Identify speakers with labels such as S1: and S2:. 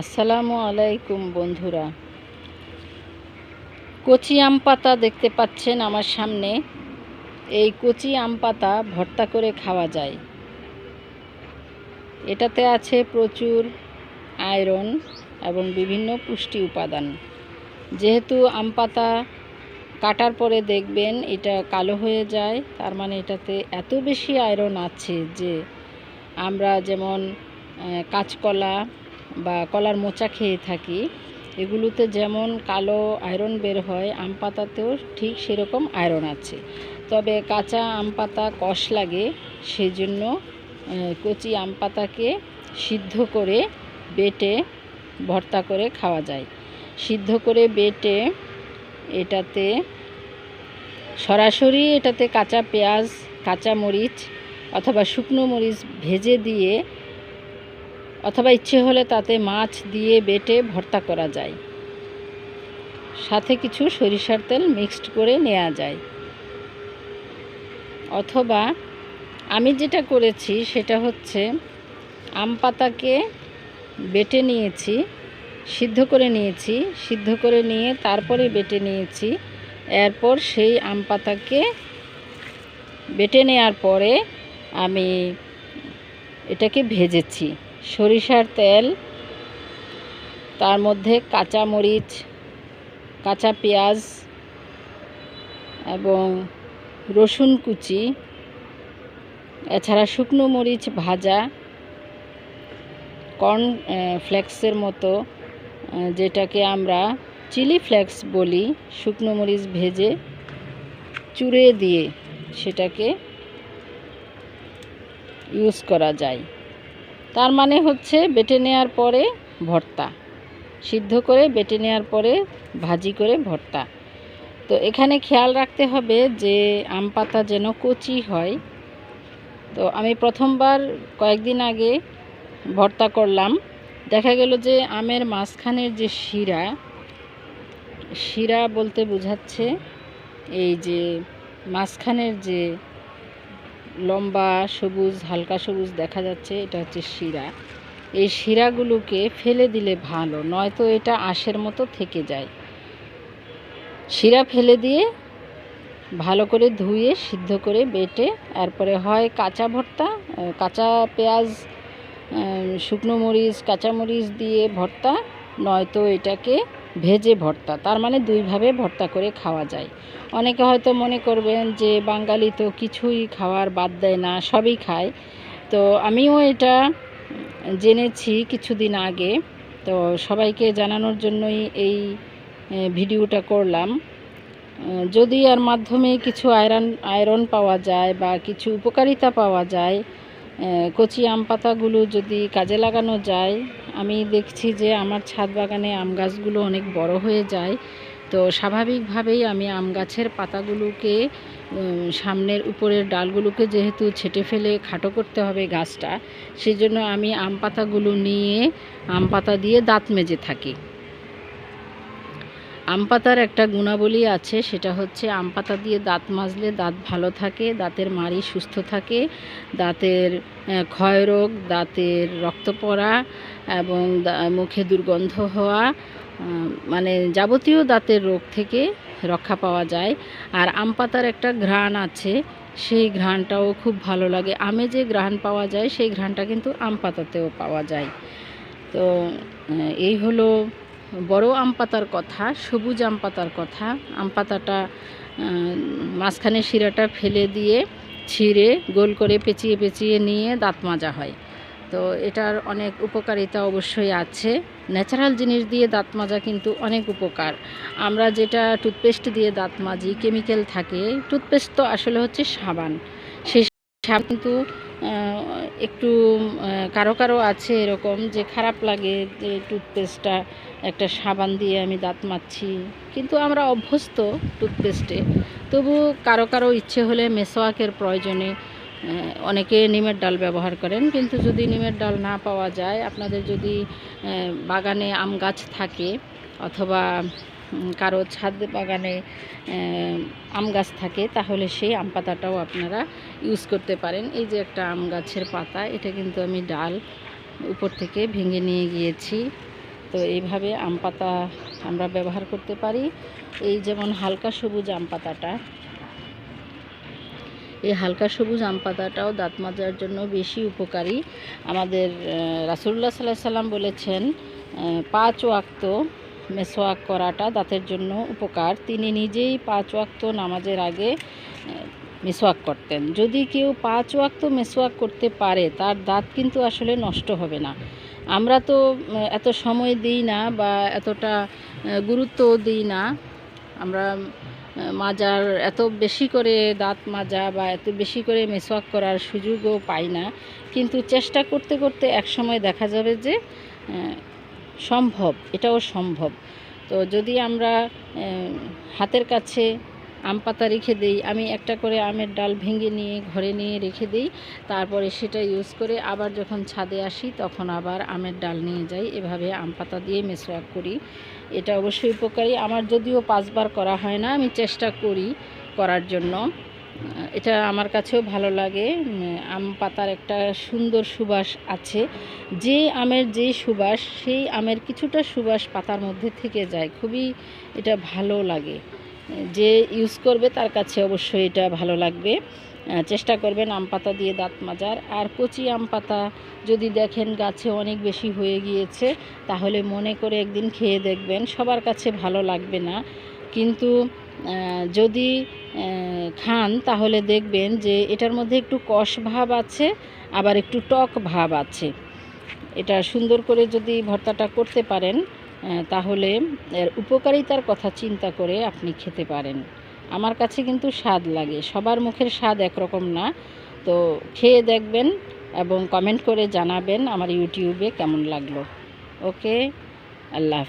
S1: আসসালামু আলাইকুম বন্ধুরা। কচি আম পাতা দেখতে পাচ্ছেন আমার সামনে। এই কচি আম পাতা ভর্তা করে খাওয়া যায়। এটাতে আছে প্রচুর আয়রন এবং বিভিন্ন পুষ্টি উপাদান। যেহেতু আম পাতা কাটার পরে দেখবেন এটা কালো হয়ে যায়, তার মানে এটাতে এত বেশি আয়রন আছে যে আমরা যেমন কাঁচকলা বা কলার মোচা খেয়ে থাকি, এগুলোতে যেমন কালো আয়রন বের হয়, আম পাতাতেও ঠিক সেরকম আয়রন আছে। তবে কাঁচা আম পাতা কষ লাগে সেই জন্য কচি আম পাতাকে সিদ্ধ করে বেটে ভর্তা করে খাওয়া যায়। সিদ্ধ করে বেটে এটাতে সরাসরি এটাতে কাঁচা পেঁয়াজ, কাঁচা মরিচ অথবা শুকনো মরিচ ভেজে দিয়ে অথবা ইচ্ছে হলে তাতে মাছ দিয়ে বেটে ভর্তা করা যায়। সাথে কিছু সরিষার তেল মিক্সড করে নেওয়া যায়। অথবা আমি যেটা করেছি সেটা হচ্ছে আম পাতাকে বেটে নিয়েছি, সিদ্ধ করে নিয়েছি, সিদ্ধ করে নিয়ে তারপরে বেটে নিয়েছি। এরপর সেই আম পাতাকে বেটে নেওয়ার পরে আমি এটাকে ভেজেছি। সরিষার তেল, তার মধ্যে কাঁচা মরিচ, কাঁচা পেঁয়াজ এবং রসুন কুচি, এছাড়া শুকনো মরিচ ভাজা, কর্ন ফ্লেক্সের মতো যেটাকে আমরা চিলি ফ্লেক্স বলি, শুকনো মরিচ ভেজে চুড়ে দিয়ে সেটাকে ইউজ করা যায়। তার মানে হচ্ছে বেটে নেওয়ার পরে ভর্তা। সিদ্ধ করে বেটে নেওয়ার পরে ভাজি করে ভর্তা। তো এখানে খেয়াল রাখতে হবে যে আম পাতা যেন কচি হয়। তো আমি প্রথমবার কয়েকদিন আগে ভর্তা করলাম। দেখা গেল যে আমের মাঝখানের যে শিরা শিরা বলতে বোঝাচ্ছে এই যে মাঝখানের যে লম্বা সবুজ, হালকা সবুজ দেখা যাচ্ছে, এটা হচ্ছে শিরা। এই শিরাগুলোকে ফেলে দিলে ভালো, নয়তো এটা আঁশের মতো থেকে যায়। শিরা ফেলে দিয়ে ভালো করে ধুয়ে, সিদ্ধ করে বেটে, তারপরে হয় কাঁচা ভর্তা কাঁচা পেঁয়াজ শুকনো মরিচ, কাঁচা মরিচ দিয়ে ভর্তা, নয়তো এটাকে ভেজে ভর্তা, তার মানে দুইভাবে ভর্তা করে খাওয়া যায়। অনেকে হয়তো মনে করবেন যে বাঙালি তো কিছুই খাওয়ার বাদ দেয় না, সবই খায়। তো আমিও এটা জেনেছি কিছুদিন আগে। তো সবাইকে জানানোর জন্যই এই ভিডিওটা করলাম। যদি আর মাধ্যমে কিছু আয়রন আয়রন পাওয়া যায় বা কিছু উপকারিতা পাওয়া যায় কচি আম পাতাগুলো যদি কাজে লাগানো যায় আমি দেখছি যে আমার ছাদ বাগানে আম গাছগুলো অনেক বড় হয়ে যায়। তো স্বাভাবিকভাবেই আমি আম গাছের পাতাগুলোকে সামনের উপরের ডালগুলোকে যেহেতু ছেটে ফেলে খাটো করতে হবে গাছটা সেই জন্য আমি আম পাতাগুলো নিয়ে, আম পাতা দিয়ে দাঁত মেজে থাকি। আম পাতার একটা গুণাবলী আছে, সেটা হচ্ছে আম পাতা দিয়ে দাঁত মাজলে দাঁত ভালো থাকে, দাঁতের মাড়ি সুস্থ থাকে, দাঁতের ক্ষয়রোগ, দাঁতের রক্ত পড়া এবং মুখে দুর্গন্ধ হওয়া মানে যাবতীয় দাঁতের রোগ থেকে রক্ষা পাওয়া যায়। আর আম পাতার একটা ঘ্রাণ আছে, সেই ঘ্রাণটাও খুব ভালো লাগে। আমে যে ঘ্রাণ পাওয়া যায়, সেই ঘ্রাণটা কিন্তু আম পাতাতেও পাওয়া যায়। তো এই হলো বড় আম পাতার কথা, সবুজ আম পাতার কথা, আম পাতাটা মাঝখানে শিরাটা ফেলে দিয়ে ছিঁড়ে গোল করে পেঁচিয়ে পেঁচিয়ে নিয়ে দাঁত মাজা হয়। তো এটার অনেক উপকারিতা অবশ্যই আছে। ন্যাচারাল জিনিস দিয়ে দাঁত মাজা কিন্তু অনেক উপকার। আমরা যেটা টুথপেস্ট দিয়ে দাঁত মাজি, কেমিক্যাল থাকে, টুথপেস্ট তো আসলে হচ্ছে সাবান। সেই সাবান কিন্তু একটু কারও কারও আছে এরকম যে খারাপ লাগে যে টুথপেস্টটা একটা সাবান দিয়ে আমি দাঁত মাজছি কিন্তু আমরা অভ্যস্ত টুথপেস্টে। তবু কারও কারও ইচ্ছে হলে মেসোয়াকের প্রয়োজনে অনেকে নিমের ডাল ব্যবহার করেন। কিন্তু যদি নিমের ডাল না পাওয়া যায়, আপনাদের যদি বাগানে আম গাছ থাকে অথবা কারও ছাদ বাগানে আম গাছ থাকে, তাহলে সেই আম পাতাটাও আপনারা ইউজ করতে পারেন। এই যে একটা আম গাছের পাতা, এটা কিন্তু আমি ডাল উপর থেকে ভেঙে নিয়ে গিয়েছি। তো এইভাবে আম পাতা আমরা ব্যবহার করতে পারি। এই যেমন হালকা সবুজ আম পাতাটা, এই হালকা সবুজ আম পাতাটাও দাঁত মাজার জন্য বেশি উপকারী। আমাদের রাসুল্লাহ সাল্লাহ সাল্লাম বলেছেন পাঁচ ওয়াক্ত মেসোয়াক করাটা দাঁতের জন্য উপকার। তিনি নিজেই পাঁচ ওয়াক্ত নামাজের আগে মেসোয়াক করতেন। যদি কেউ পাঁচ ওয়াক্ত মেসোয়াক করতে পারে তার দাঁত কিন্তু আসলে নষ্ট হবে না। আমরা তো এত সময় দিই না বা এতটা আহ, গুরুত্বও দিই না। আমরা মাজার এত বেশি করে দাঁত মাজা বা এত বেশি করে মেসওয়াক করার সুযোগও পাই না। কিন্তু চেষ্টা করতে করতে এক সময় দেখা যাবে যে সম্ভব, এটাও সম্ভব। তো যদি আমরা হাতের কাছে আম পাতা রেখে দিই, আমি একটা করে আমের ডাল ভেঙে নিয়ে ঘরে নিয়ে রেখে দিই, তারপরে সেটা ইউজ করে আবার যখন ছাদে আসি, তখন আবার আমের ডাল নিয়ে যাই, এভাবে আম পাতা দিয়ে মেসওয়াক করি। এটা অবশ্যই উপকারী। আমার যদিও পাঁচবার করা হয় না, আমি চেষ্টা করি করার জন্য। এটা আমার কাছেও ভালো লাগে। আম পাতার একটা সুন্দর সুবাস আছে। যে আমের যেই সুবাস, সেই আমের কিছুটা সুবাস পাতার মধ্যে থেকে যায়। খুবই এটা ভালো লাগে। যে ইউজ করবে তার কাছে অবশ্যই এটা ভালো লাগবে। চেষ্টা করবেন আম পাতা দিয়ে দাঁত মাজার। আর কচি আম পাতা যদি দেখেন গাছে অনেক বেশি হয়ে গিয়েছে, তাহলে মনে করে একদিন খেয়ে দেখবেন। সবার কাছে ভালো লাগবে না। কিন্তু যদি খান, তাহলে দেখবেন যে এটার মধ্যে একটু কষ ভাব আছে, আবার একটু টক ভাব আছে। এটা সুন্দর করে যদি ভর্তাটা করতে পারেন তাহলে এর উপকারিতার কথা চিন্তা করে আপনি খেতে পারেন। আমার কাছে কিন্তু স্বাদ লাগে, সবার মুখের স্বাদ একরকম না। তো খেয়ে দেখবেন এবং কমেন্ট করে জানাবেন আমার ইউটিউবে কেমন লাগল। ওকে, আল্লাহ